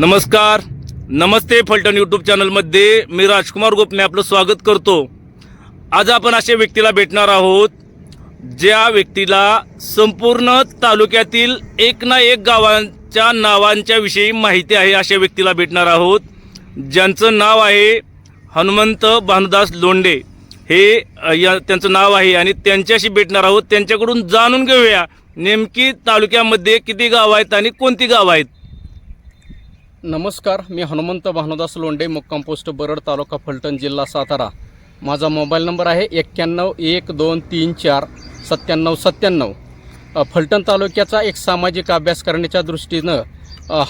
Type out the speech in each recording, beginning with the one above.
नमस्कार. नमस्ते फलटण यूट्यूब चॅनलमध्ये मी राजकुमार गोपने आपलं स्वागत करतो. आज आपण अशा व्यक्तीला भेटणार आहोत ज्या व्यक्तीला संपूर्ण तालुक्यातील एक ना एक गावांच्या नावांच्या विषयी माहिती आहे अशा व्यक्तीला भेटणार आहोत. ज्यांचं नाव आहे हनुमंत भानुदास लोंडे हे या त्यांचं नाव आहे आणि त्यांच्याशी भेटणार आहोत. त्यांच्याकडून जाणून घेऊया नेमकी तालुक्यामध्ये किती गावं आहेत आणि कोणती गावं आहेत. नमस्कार मी हनुमंत भानुदास लोंडे मुक्काम पोस्ट बरड तालुका फलटण जिल्हा सातारा. माझा मोबाईल नंबर आहे एक्क्याण्णव एक दोन तीन चार सत्त्याण्णव सत्त्याण्णव. फलटण तालुक्याचा एक सामाजिक अभ्यास करण्याच्या दृष्टीनं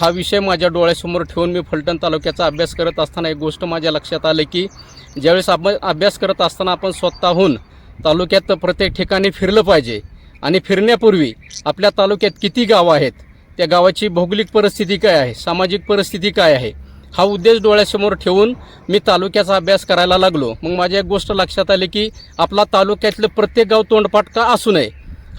हा विषय माझ्या डोळ्यासमोर ठेवून मी फलटण तालुक्याचा अभ्यास करत असताना एक गोष्ट माझ्या लक्षात आली की ज्यावेळेस आपण अभ्यास करत असताना आपण स्वतःहून तालुक्यात प्रत्येक ठिकाणी फिरलं पाहिजे. आणि फिरण्यापूर्वी आपल्या तालुक्यात किती गावं आहेत? त्या गावाची भौगोलिक परिस्थिती काय आहे सामाजिक परिस्थिती काय आहे हा उद्देश डोळ्यासमोर ठेवून मी तालुक्याचा अभ्यास करायला लागलो. मग माझ्या एक गोष्ट लक्षात आली की आपला तालुक्यातलं प्रत्येक गाव तोंडपाठ का असू नये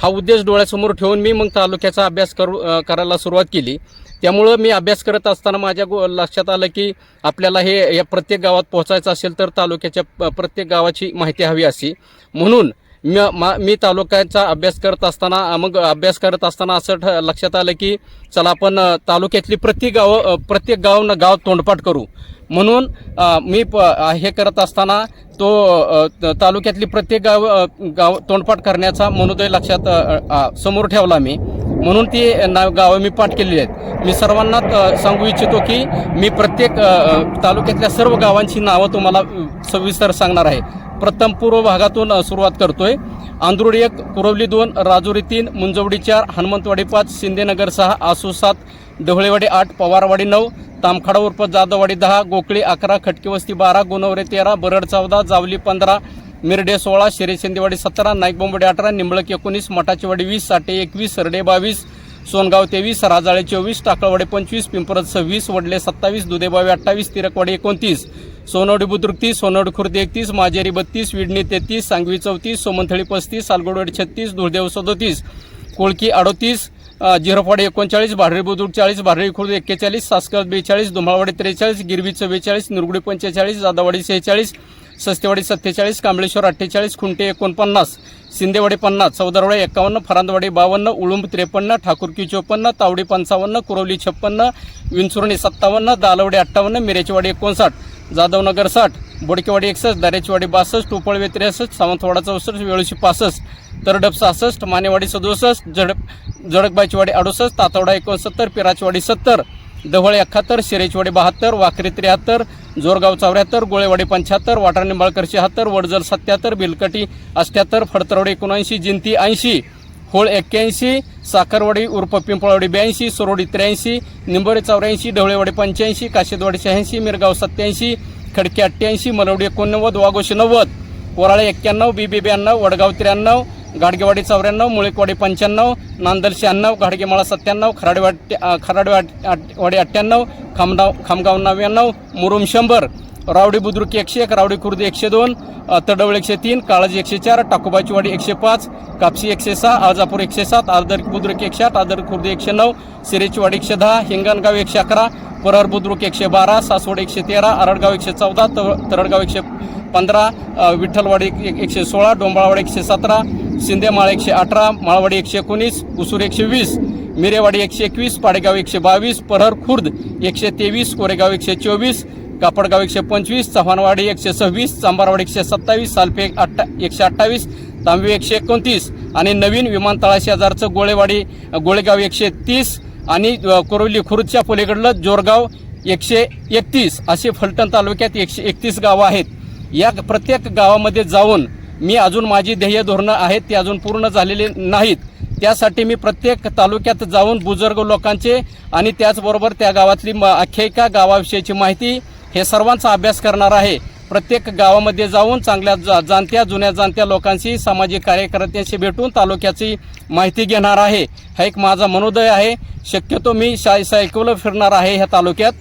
हा उद्देश डोळ्यासमोर ठेवून मी मग तालुक्याचा अभ्यास करू करायला सुरुवात केली. त्यामुळं मी अभ्यास करत असताना माझ्या गो लक्षात आलं की आपल्याला हे या प्रत्येक गावात पोहोचायचं असेल तर तालुक्याच्या प्रत्येक गावाची माहिती हवी अशी. म्हणून मी मा मी तालुक्याचा अभ्यास करत असताना मग अभ्यास करत असताना असं ठ लक्षात आलं की चला आपण तालुक्यातली प्रत्येक गाव प्रत्येक गाव न गाव तोंडपाठ करू. म्हणून मी प हे करत असताना तो तालुक्यातली प्रत्येक गाव गाव तोंडपाठ करण्याचा मनोदय लक्षात समोर ठेवला मी. म्हणून ती नाव गावं मी पाठ केलेली आहेत. मी सर्वांना सांगू इच्छितो की मी प्रत्येक तालुक्यातल्या सर्व गावांची नावं तुम्हाला सविस्तर सांगणार आहे. प्रथम पूर्व भागातून सुरुवात करतोय. आंध्रुड एक कुरवली दोन राजुरी तीन मुंजवडी चार हनुमंतवाडी पाच शिंदेनगर सहा आसू सात ढवळेवाडी आठ पवारवाडी नऊ तामखाडा उर्फ जाधववाडी दहा गोकळी अकरा खटकेवस्ती बारा गुणवरे तेरा बरड चौदा जावली पंधरा मिरडे सोळा शिरे शिंदेवाडी सतरा नाईक नाईकबोंबडी अठरा निंबळक एकोणीस मठाचीवाडी वीस साठे एकवीस सरडे बावीस सोनगाव तेवीस राजाळे चोवीस टाकळवाडे पंचवीस पिंपरत सव्वीस वडले सत्तावीस दुधेबावी अठ्ठावीस तिरकवाडी एकोणतीस सोनवडी बुद्रुक तीस सोनवडी खुर्द एकतीस माजेरी बत्तीस विडणी तेहतीस सांगवी चौतीस सोमंथळी पस्तीस सालगोडवाडी छत्तीस धुळदेव सदोतीस कोळकी अडोतीस अ, एकोणचाळीस भाडरी बुद्रुक चाळीस भाडरी खुर्द एक्केचाळीस सासकल बेचाळीस दुमाळवाडी त्रेचाळीस गिरवी चव्वेचाळीस निरगुडी पंचेचाळीस जादावाडी सेहेचाळीस सस्तेवाडी सत्तेचाळीस कांबळेश्वर अठ्ठेचाळीस खुंटे एकोणपन्नास सिंदेवाडे पन्नास चौदारवाडी एकावन्न फरांदवाडी बावन्न उळुंब त्रेपन्न ठाकुरकी चोपन्न तावडी पंचावन्न कुरवली छप्पन्न विंचुर्णी सत्तावन्न दालवडी अठ्ठावन्न मिरेचीवाडी एकोणसाठ जाधवनगर साठ बोडकेवाडी एकसष्ट दारेचीवाडी बासष्ट टोपळवे त्रेसष्ट सावंतवाडा चौसष्ट वेळूशी पासष्ट तरडप सहासष्ट मानेवाडी सदुसष्ट जडप जडकबाईचीवाडी अडुसष्ट तातवडा एकोणसत्तर पिराचीवाडी सत्तर ढवळे एकाहत्तर शिरेचीवाडी बहात्तर वाकरी त्र्याहत्तर जोरगाव चौऱ्याहत्तर गोळेवाडी पंच्याहत्तर वाटार निंबाळकर शहात्तर वडजल सत्याहत्तर बिलकटी अष्ट्याहत्तर फडतरवडी एकोणऐंशी जिंती ऐंशी होळ एक्क्याऐंशी साखरवाडी उर्फ पिंपळवाडी ब्याऐंशी सोरोडी त्र्याऐंशी निंबोरे चौऱ्याऐंशी ढवळेवाडी पंच्याऐंशी काशेदवाडी शहाऐंशी मिरगाव सत्याऐंशी खडकी अठ्ठ्याऐंशी मलवडी एकोणनव्वद वाघोशी नव्वद कोराळे एक्क्याण्णव बीबी ब्याण्णव वडगाव त्र्याण्णव गाडगेवाडी चौऱ्याण्णव मुळेकवाडी पंच्याण्णव नांदल शहाण्णव गाडगेमाळा सत्त्याण्णव खराडेवाडी खराडेवाडी अठ्ठ्याण्णव खामगाव खामगाव नव्याण्णव मुरुम शंभर रावडी बुद्रुक एकशे एक रावडी खुर्द एकशे दोन तडवळ एकशे तीन काळजी एकशे चार टाकोबाचीवाडी एकशे पाच कापशी एकशे सहा आजापूर एकशे सात आदर बुद्रुक एकशे आठ आदर खुर्द एकशे नऊ सिरेचीवाडी एकशे दहा हिंगणगाव एकशे अकरा परहर बुद्रुक एकशे बारा सासवड एकशे तेरा आरडगाव एकशे चौदा तर तरडगाव एकशे पंधरा विठ्ठलवाडी एक- एकशे सोळा डोंबाळवाडी एकशे सतरा शिंदेमाळ एकशे अठरा माळवाडी एकशे एकोणीस उसूर एकशे वीस मिरेवाडी एकशे एकवीस पाडेगाव एकशे बावीस परहर खुर्द एकशे तेवीस कोरेगाव एकशे चोवीस कापडगाव एकशे पंचवीस चव्हाणवाडी एकशे सव्वीस चांबारवाडी एकशे सत्तावीस सालपे अठ्ठा एकशे अठ्ठावीस तांबे एकशे एकोणतीस आणि नवीन विमानतळा शेजारचं गोळेवाडी गोळेगाव एकशे तीस आणि कोरोली खुर्दच्या पलीकडलं जोरगाव एकशे एकतीस असे फलटण तालुक्यात एकशे एकतीस गावं आहेत. या प्रत्येक गावामध्ये जाऊन मी अजून माझी ध्येय धोरणं आहेत ती अजून पूर्ण झालेली नाहीत. त्यासाठी मी प्रत्येक तालुक्यात जाऊन बुजुर्ग लोकांचे आणि त्याचबरोबर त्या गावातली म- आख्यायिका गावाविषयीची माहिती हे सर्वांचा अभ्यास करणार आहे. प्रत्येक गावामध्ये जाऊन चांगल्या जा- जाणत्या जुन्या जाणत्या लोकांशी सामाजिक कार्यकर्त्यांशी भेटून तालुक्याची माहिती घेणार आहे. हा एक माझा मनोदय आहे. शक्यतो मी शाय सायकल फिरणार आहे ह्या तालुक्यात.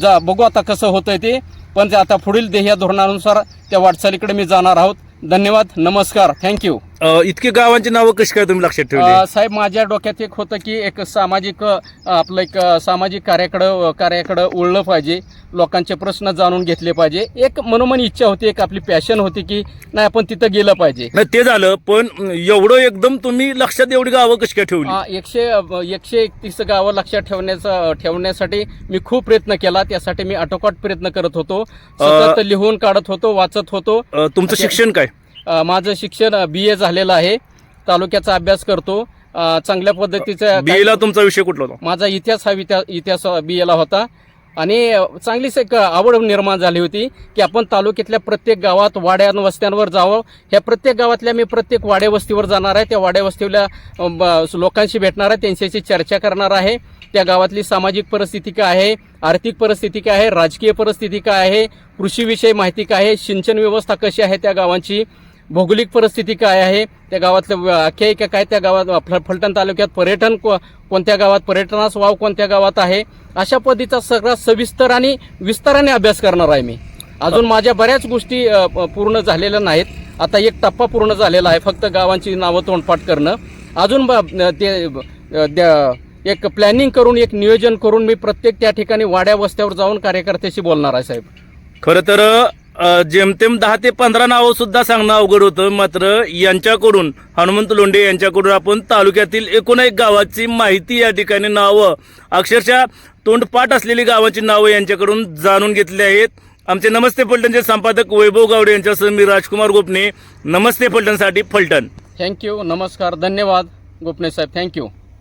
जा बघू आता कसं होतंय ते. पण ते आता पुढील ध्येय धोरणानुसार त्या वाटचालीकडे मी जाणार आहोत. धन्यवाद नमस्कार थँक्यू. अ, इतकी गावांची नावं कशी काय तुम्ही लक्षात ठेवली? अ, साहेब माझ्या डोक्यात एक होतं की एक सामाजिक अ, आपलं एक अ, सामाजिक कार्याकडं कार्याकडं उळलं पाहिजे लोकांचे प्रश्न जाणून घेतले पाहिजे. एक मनोमन इच्छा होती एक आपली पॅशन होती की नाही आपण तिथं गेलं पाहिजे. नाही ते झालं पण एवढं एकदम तुम्ही लक्षात एवढी गावं कशी काय ठेवली? अ, एकशे अ, एकशे एकतीस गावं लक्षात ठेवण्याचा ठेवण्यासाठी मी खूप प्रयत्न केला त्यासाठी मी आटोकाट प्रयत्न करत होतो. सतत लिहून काढत होतो वाचत होतो. अ, तुमचं शिक्षण काय? माझं शिक्षण बी ए झालेलं आहे. तालुक्याचा अभ्यास करतो. चांगल्या पद्धतीचं बी ला तुमचा विषय कुठला होता? माझा इतिहास हा इतिहास इतिहास बी एला होता. आणि चांगलीच एक आवड निर्माण झाली होती की आपण तालुक्यातल्या प्रत्येक गावात वाड्या वस्त्यांवर जावं. ह्या प्रत्येक गावातल्या मी प्रत्येक वाड्या वस्तीवर जाणार आहे. त्या वाड्या ब- लोकांशी भेटणार आहे. त्यांच्याशी चर्चा करणार आहे. त्या गावातली सामाजिक परिस्थिती काय आहे? आर्थिक परिस्थिती काय आहे? राजकीय परिस्थिती काय आहे? कृषीविषयी माहिती काय आहे? सिंचन व्यवस्था कशी आहे त्या गावांची? भौगोलिक परिस्थिती काय आहे? त्या गावातलं आख्यायिका काय त्या गावात फ- फलटण तालुक्यात पर्यटन को कोणत्या गावात? पर्यटनास वाव कोणत्या गावात आहे? अशा पद्धतीचा सगळा सविस्तर आणि विस्ताराने अभ्यास करणार आहे मी. अजून माझ्या बऱ्याच गोष्टी पूर्ण झालेल्या नाहीत. आता एक टप्पा पूर्ण झालेला आहे फक्त गावांची नावं तोंडपाठ करणं. अजून ते एक प्लॅनिंग करून एक नियोजन करून मी प्रत्येक त्या ठिकाणी वाड्या वस्त्यावर जाऊन कार्यकर्त्याशी बोलणार आहे साहेब. खरं तर जेमतेम दहा ते पंधरा नावं सुद्धा सांगणं अवघड होतं. मात्र यांच्याकडून हनुमंत लोंढे यांच्याकडून आपण तालुक्यातील एकूण एक गावाची माहिती या ठिकाणी नावं अक्षरशः तोंडपाठ असलेली गावाची नावं यांच्याकडून जाणून घेतली आहेत. आमचे नमस्ते फलटणचे संपादक वैभव गावडे यांच्यासह मी राजकुमार गोपणे नमस्ते फलटणसाठी फलटण. थँक्यू नमस्कार धन्यवाद गोपणे साहेब थँक्यू